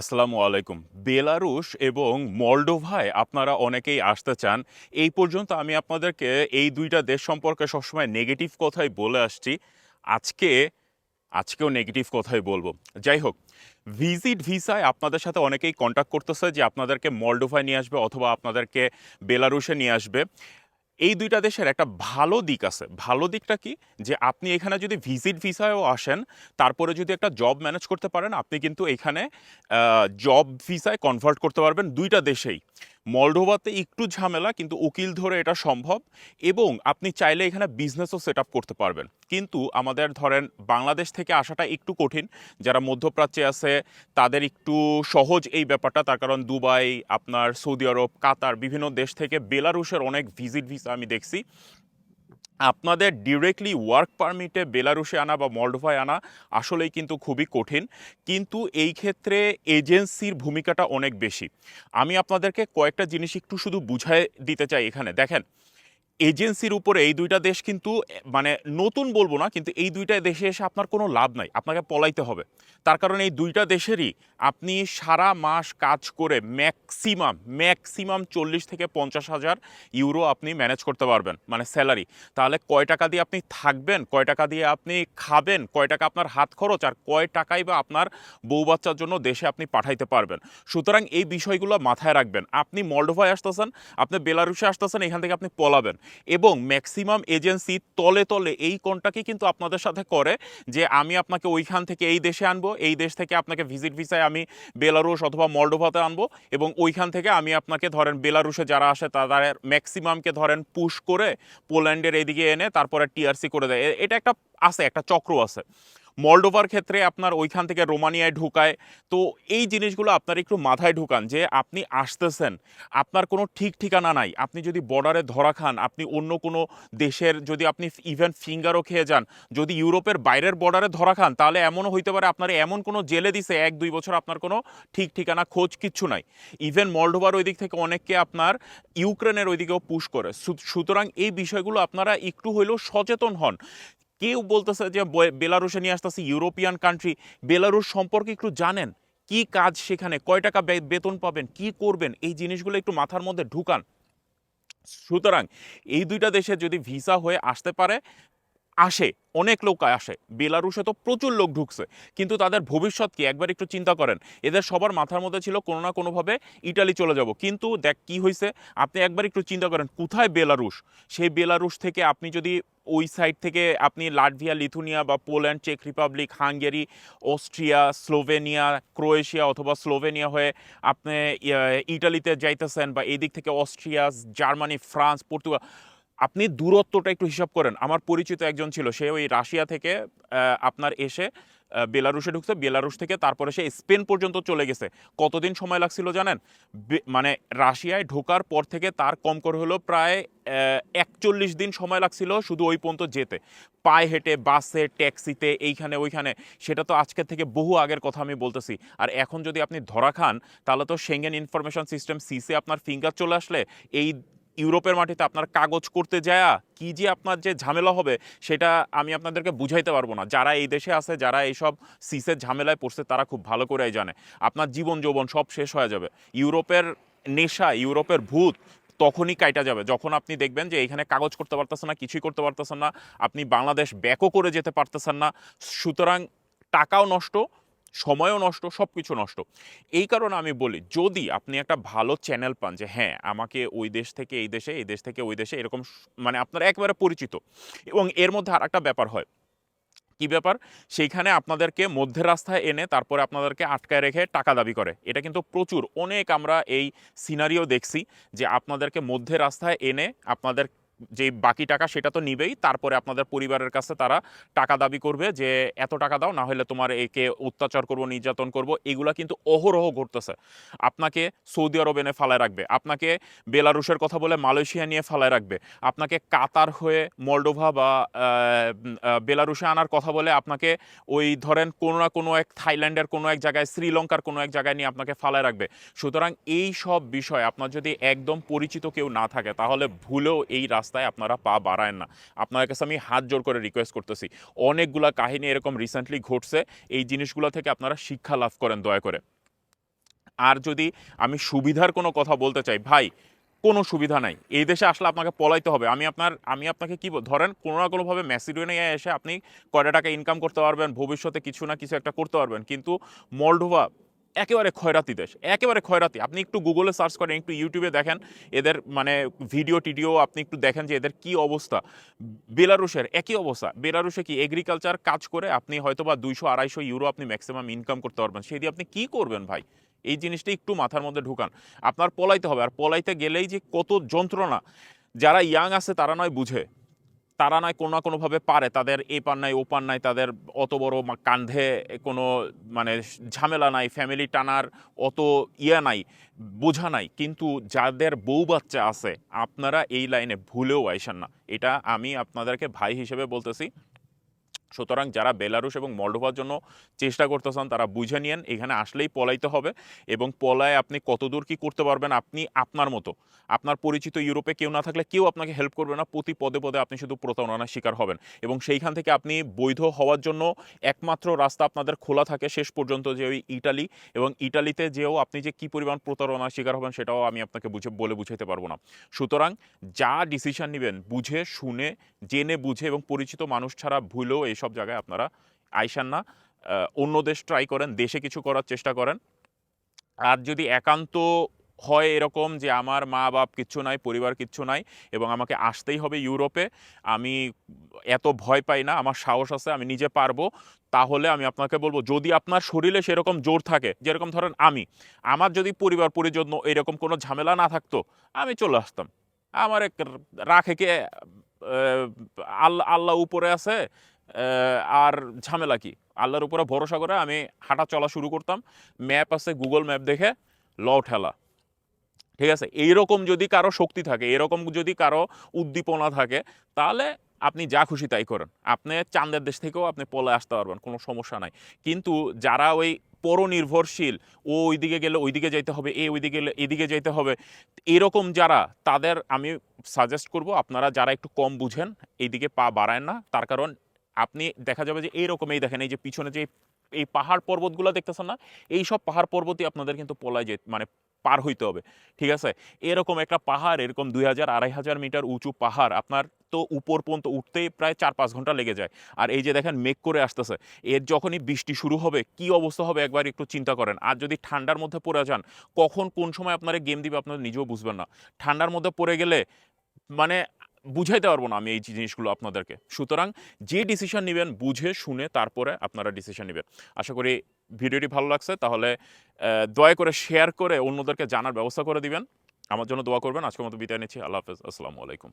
আসসালামু আলাইকুম। বেলারুশ এবং মলডোভায় আপনারা অনেকেই আসতে চান। এই পর্যন্ত আমি আপনাদেরকে এই দুইটা দেশ সম্পর্কে সবসময় নেগেটিভ কথাই বলে আসছি। আজকে, আজকেও নেগেটিভ কথাই বলব। যাই হোক ভিজিট ভিসায় আপনাদের সাথে অনেকেই কন্ট্যাক্ট করতেছে যে আপনাদেরকে মলডোভায় নিয়ে আসবে অথবা আপনাদেরকে বেলারুশে নিয়ে আসবে। এই দুইটা দেশের একটা ভালো দিক আছে। ভালো দিকটা কি? যে আপনি এখানে যদি ভিজিট ভিসায়ও আসেন, তারপরে যদি একটা জব ম্যানেজ করতে পারেন, আপনি কিন্তু এখানে জব ভিসায় কনভার্ট করতে পারবেন দুইটা দেশেই। মলডোভাতে একটু ঝামেলা, কিন্তু উকিল ধরে এটা সম্ভব। এবং আপনি চাইলে এখানে বিজনেসও সেট করতে পারবেন। কিন্তু আমাদের ধরেন বাংলাদেশ থেকে আসাটা একটু কঠিন। যারা মধ্যপ্রাচ্যে আছে, তাদের একটু সহজ এই ব্যাপারটা। তার কারণ দুবাই, আপনার সৌদি আরব, কাতার, বিভিন্ন দেশ থেকে বেলারুশের অনেক ভিজিট ভিসা আমি দেখছি। আপনাদের ডিরেক্টলি ওয়ার্ক পারমিটে বেলারুশে আনা বা মলডোভায় আনা আসলেই কিন্তু খুবই কঠিন। কিন্তু এই ক্ষেত্রে এজেন্সির ভূমিকাটা অনেক বেশি। আমি আপনাদেরকে কয়েকটা জিনিস একটু শুধু বুঝায় দিতে চাই এখানে। দেখেন এজেন্সির উপরে এই দুইটা দেশ কিন্তু মানে নতুন বলব না, কিন্তু এই দুইটা দেশে এসে আপনার কোনো লাভ নাই, আপনাকে পলাইতে হবে। তার কারণ এই দুইটা দেশেরই আপনি সারা মাস কাজ করে ম্যাক্সিমাম ম্যাক্সিমাম চল্লিশ থেকে পঞ্চাশ হাজার ইউরো আপনি ম্যানেজ করতে পারবেন মানে স্যালারি। তাহলে কয় টাকা দিয়ে আপনি থাকবেন, কয় টাকা দিয়ে আপনি খাবেন, কয় টাকা আপনার হাত খরচ, আর কয় টাকাই বা আপনার বউ বাচ্চার জন্য দেশে আপনি পাঠাইতে পারবেন। সুতরাং এই বিষয়গুলো মাথায় রাখবেন। আপনি মলডোভায় আসতেছেন, আপনি বেলারুসে আসতেছেন, এখান থেকে আপনি পলাবেন। এবং ম্যাক্সিমাম এজেন্সি তলে তলে এই কনটাকে কিন্তু আপনাদের সাথে করে যে আমি আপনাকে ওইখান থেকে এই দেশে আনব, এই দেশ থেকে আপনাকে ভিজিট ভিসায় আমি বেলারুশ অথবা মলডোভাতে আনব এবং ওইখান থেকে আমি আপনাকে ধরেন বেলারুশে যারা আসে তাদের ম্যাক্সিমামকে ধরেন পুশ করে পোল্যান্ডের এইদিকে এনে তারপরে টিআরসি করে দেয়। এটা একটা আছে, একটা চক্র আছে। মলডোভার ক্ষেত্রে আপনার ওইখান থেকে রোমানিয়ায় ঢুকায়। তো এই জিনিসগুলো আপনার একটু মাথায় ঢুকান যে আপনি আসতেছেন, আপনার কোনো ঠিক ঠিকানা নাই। আপনি যদি বর্ডারে ধরা খান, আপনি অন্য কোনো দেশের যদি আপনি ইভেন ফিঙ্গারও খেয়ে যান, যদি ইউরোপের বাইরের বর্ডারে ধরা খান, তাহলে এমনও হইতে পারে আপনার এমন কোনো জেলে দিছে এক, দুই বছর আপনার কোনো ঠিক ঠিকানা, খোঁজ কিচ্ছু নাই। ইভেন মলডোভার ওই দিক থেকে অনেককে আপনার ইউক্রেনের ওইদিকেও পুশ করে। সুতরাং এই বিষয়গুলো আপনারা একটু হইলেও সচেতন হন। কেউ বলতেছে যে বেলারুশে নিয়ে আসতেছে ইউরোপিয়ান কান্ট্রি বেলারুশ সম্পর্কে একটু জানেন? কি কাজ সেখানে? কয় টাকা বেতন পাবেন? কি করবেন? এই জিনিসগুলো একটু মাথার মধ্যে ঢুকান। সুতরাং এই দুইটা দেশে যদি ভিসা হয়ে আসতে পারে, আসে, অনেক লোক আসে। বেলারুশে তো প্রচুর লোক ঢুকছে। কিন্তু তাদের ভবিষ্যৎ কি? একবার একটু চিন্তা করেন। এদের সবার মাথার মধ্যে ছিল কোনো না কোনোভাবে ইটালি চলে যাব। কিন্তু দেখ কি হয়েছে আপনি একবার একটু চিন্তা করেন, কোথায় বেলারুশ? সেই বেলারুশ থেকে আপনি যদি ওই সাইড থেকে আপনি লাটভিয়া, লিথুনিয়া বা Poland, check Republic, Hungary, Austria, Slovenia, Croatia অথবা স্লোভেনিয়া হয়ে আপনি ইটালিতে যাইতেছেন বা এই দিক থেকে অস্ট্রিয়া, জার্মানি, ফ্রান্স, পর্তুগাল, আপনি দূরত্বটা একটু হিসাব করেন। আমার পরিচিত একজন ছিল, সে ওই রাশিয়া থেকে আপনার এসে আহ, বেলারুশে ঢুকছে। বেলারুশ থেকে তারপরে সে স্পেন পর্যন্ত চলে গেছে। কতদিন সময় লাগছিল জানেন? মানে রাশিয়ায় ঢোকার পর থেকে তার কম করে হলো প্রায় একচল্লিশ দিন সময় লাগছিল শুধু ওই পর্যন্ত যেতে। পায়ে হেঁটে বাসে ট্যাক্সিতে এইখানে ওইখানে সেটা তো আজকের থেকে বহু আগের কথা আমি বলতেছি। আর এখন যদি আপনি ধরা খান তাহলে তো সেঙ্গেন ইনফরমেশন সিস্টেম সিসে আপনার ফিঙ্গার চলে আসলে এই ইউরোপের মাটিতে আপনার কাগজ করতে যায় কি যে আপনার যে ঝামেলা হবে, সেটা আমি আপনাদেরকে বুঝাইতে পারব না। যারা এই দেশে আছে, যারা এইসব সিসের ঝামেলায় পড়ছে, তারা খুব ভালো করেই জানে। আপনার জীবন যৌবন সব শেষ হয়ে যাবে। ইউরোপের নেশা, ইউরোপের ভূত তখনই কাইটা যাবে। যখন আপনি দেখবেন যে এখানে কাগজ করতে পারতেছেন না, কিছুই করতে পারতেছেন না, আপনি বাংলাদেশ ব্যাকও করে যেতে পারতেছেন না, সুতরাং টাকাও নষ্ট সময়ও নষ্ট সব কিছু নষ্ট। এই কারণে আমি বলি, যদি আপনি একটা ভালো চ্যানেল পান যে হ্যাঁ আমাকে ওই দেশ থেকে এই দেশে, এই দেশ থেকে ওই দেশে, এরকম মানে আপনার একেবারে পরিচিত। এবং এর মধ্যে আর একটা ব্যাপার হয়। কি ব্যাপার? সেইখানে আপনাদেরকে মধ্যে রাস্তায় এনে তারপরে আপনাদেরকে আটকায় রেখে টাকা দাবি করে। এটা কিন্তু প্রচুর। অনেক আমরা এই সিনারিও দেখছি যে, আপনাদেরকে মধ্যে রাস্তায় এনে আপনাদের যে বাকি টাকা সেটা তো নিবেই, তারপরে আপনাদের পরিবারের কাছে তারা টাকা দাবি করবে যে এত টাকা দাও না হলে তোমার একে অত্যাচার করব, নির্যাতন করব, এগুলা কিন্তু অহরহ ঘটতেছে। আপনাকে সৌদি আরব এনে ফালায় রাখবে, আপনাকে বেলারুশের কথা বলে মালয়েশিয়া নিয়ে ফালায় রাখবে, আপনাকে কাতার হয়ে মলডোভা বা বেলারুশে আনার কথা বলে আপনাকে ওই ধরেন কোনো না কোনো এক থাইল্যান্ডের কোনো এক জায়গায়, শ্রীলঙ্কার কোনো এক জায়গায় নিয়ে আপনাকে ফালায় রাখবে। সুতরাং এই সব বিষয় আপনার যদি একদম পরিচিত কেউ না থাকে, তাহলে ভুলেও এই রাস্তায় আপনারা পা বাড়ায় না। আপনার কাছে আমি হাত জোর করে রিকোয়েস্ট করতেছি। অনেকগুলা কাহিনী এরকম রিসেন্টলি ঘটছে। এই জিনিসগুলো থেকে আপনারা শিক্ষা লাভ করেন দয়া করে। আর যদি আমি সুবিধার কোনো কথা বলতে চাই, ভাই, কোনো সুবিধা নাই। এই দেশে আসলে আপনাকে পলাইতে হবে। আমি আপনার, আমি আপনাকে কি ধরেন কোনো না কোনোভাবে ম্যাসিডোনিয়া এসে আপনি কয়টা টাকা ইনকাম করতে পারবেন, ভবিষ্যতে কিছু না কিছু একটা করতে পারবেন। কিন্তু মলডোভা একেবারে খয়রাতি দেশ, একেবারে খয়রাতি আপনি একটু গুগলে সার্চ করেন, একটু ইউটিউবে দেখেন, এদের মানে ভিডিও টিডিও, আপনি একটু দেখেন যে এদের কি অবস্থা। বেলারুশের একই অবস্থা। বেলারুশে কি এগ্রিকালচার কাজ করে আপনি হয়তো বা দুইশো, আড়াইশো ইউরো আপনি ম্যাক্সিমাম ইনকাম করতে পারবেন। সেই দিয়ে আপনি কি করবেন ভাই? এই জিনিসটা একটু মাথার মধ্যে ঢুকান। আপনার পলাইতে হবে। আর পলাইতে গেলেই যে কত যন্ত্রণা। যারা ইয়াং আছে তারা নয় বুঝে। তারা নয়, কোনো না কোনোভাবে পারে। তাদের এ পার নাই, ও পার নাই, তাদের অত বড় কান্ধে কোনো মানে ঝামেলা নাই ফ্যামিলি টানার অত ইয়া নাই, বোঝা নাই। কিন্তু যাদের বউ বাচ্চা আছে, আপনারা এই লাইনে ভুলেও আইসেন না। এটা আমি আপনাদেরকে ভাই হিসেবে বলতেছি। সুতরাং যারা বেলারুশ এবং মল্ডোভার জন্য চেষ্টা করতে চান তারা বুঝে নিয়েন, এখানে আসলেই পলাইতে হবে এবং পলায় আপনি কতদূর কি করতে পারবেন আপনি আপনার মতো। আপনার পরিচিত ইউরোপে কেউ না থাকলে কেউ আপনাকে হেল্প করবে না, প্রতি পদে পদে আপনি শুধু প্রতারণার শিকার হবেন এবং সেইখান থেকে আপনি বৈধ হওয়ার জন্য একমাত্র রাস্তা আপনাদের খোলা থাকে শেষ পর্যন্ত যে ওই ইটালি এবং ইটালিতে যেও আপনি যে কি পরিমাণ প্রতারণার শিকার হবেন সেটাও আমি আপনাকে বুঝে, বলে বুঝাইতে পারব না। সুতরাং যা ডিসিশন নেবেন, বুঝে, শুনে, জেনে, বুঝে এবং পরিচিত মানুষ ছাড়া ভুলেও এইসব জায়গায় আপনারা আইসান না। অন্য দেশ ট্রাই করেন, দেশে কিছু করার চেষ্টা করেন। আর যদি একান্ত হয় এরকম যে আমার মা বাপ কিচ্ছু নাই, পরিবার কিচ্ছু নাই, এবং আমাকে আসতেই হবে ইউরোপে, আমি এত ভয় পাই না, আমার সাহস আছে, আমি নিজে পারব, তাহলে আমি আপনাকে বলব, যদি আপনার শরীরে সেরকম জোর থাকে, যেরকম ধরেন আমি, আমার যদি পরিবার পরিজন এরকম কোনো ঝামেলা না থাকতো, আমি চলে আসতাম। আমার এক রাখে কে আল্লাহ আল্লাহ উপরে আছে আর ঝামেলা কি? আল্লাহর উপরে ভরসা করে আমি হাঁটা চলা শুরু করতাম। ম্যাপ আছে গুগল ম্যাপ দেখে ল ঠেলা। ঠিক আছে? এইরকম যদি কারও শক্তি থাকে এরকম যদি কারও উদ্দীপনা থাকে, তাহলে আপনি যা খুশি তাই করেন। আপনি চান্দের দেশ থেকেও আপনি পলে আসতে পারবেন, কোনো সমস্যা নাই। কিন্তু যারা ওই পরনির্ভরশীল, ও ওইদিকে গেলে ওইদিকে যাইতে হবে, এ ওইদিকে গেলে এদিকে যাইতে হবে, এরকম যারা, তাদের আমি সাজেস্ট করব, আপনারা যারা একটু কম বুঝেন, এইদিকে পা বাড়ায় না। তার কারণ আপনি দেখা যাবে যে এইরকম এই দেখেন, এই যে পিছনে যে এই পাহাড় পর্বতগুলো দেখতেছেন না, এই সব পাহাড় পর্বতই আপনাদের কিন্তু পলায় যে মানে পার হইতে হবে, ঠিক আছে? এরকম একটা পাহাড়, এরকম দুই হাজার আড়াই হাজার মিটার উঁচু পাহাড়, আপনার তো উপর পর্যন্ত উঠতেই প্রায় চার পাঁচ ঘণ্টা লেগে যায়। আর এই যে দেখেন, মেঘ করে আসতেছে, এর যখনই বৃষ্টি শুরু হবে, কি অবস্থা হবে একবার একটু চিন্তা করেন। আর যদি ঠান্ডার মধ্যে পড়ে যান, কখন কোন সময় আপনারা গেম দিবে আপনারা নিজেও বুঝবেন না। ঠান্ডার মধ্যে পড়ে গেলে মানে বুঝাইতে পারব না আমি এই জিনিসগুলো আপনাদেরকে। সুতরাং যে ডিসিশন নেবেন, বুঝে, শুনে, তারপরে আপনারা ডিসিশন নেবেন। আশা করি ভিডিওটি ভালো লাগছে, তাহলে দয়া করে শেয়ার করে অন্যদেরকে জানার ব্যবস্থা করে দিবেন। আমার জন্য দোয়া করবেন। আজকের মতো বিদায় নিচ্ছি। আল্লাহ হাফেজ। আসসালামু আলাইকুম।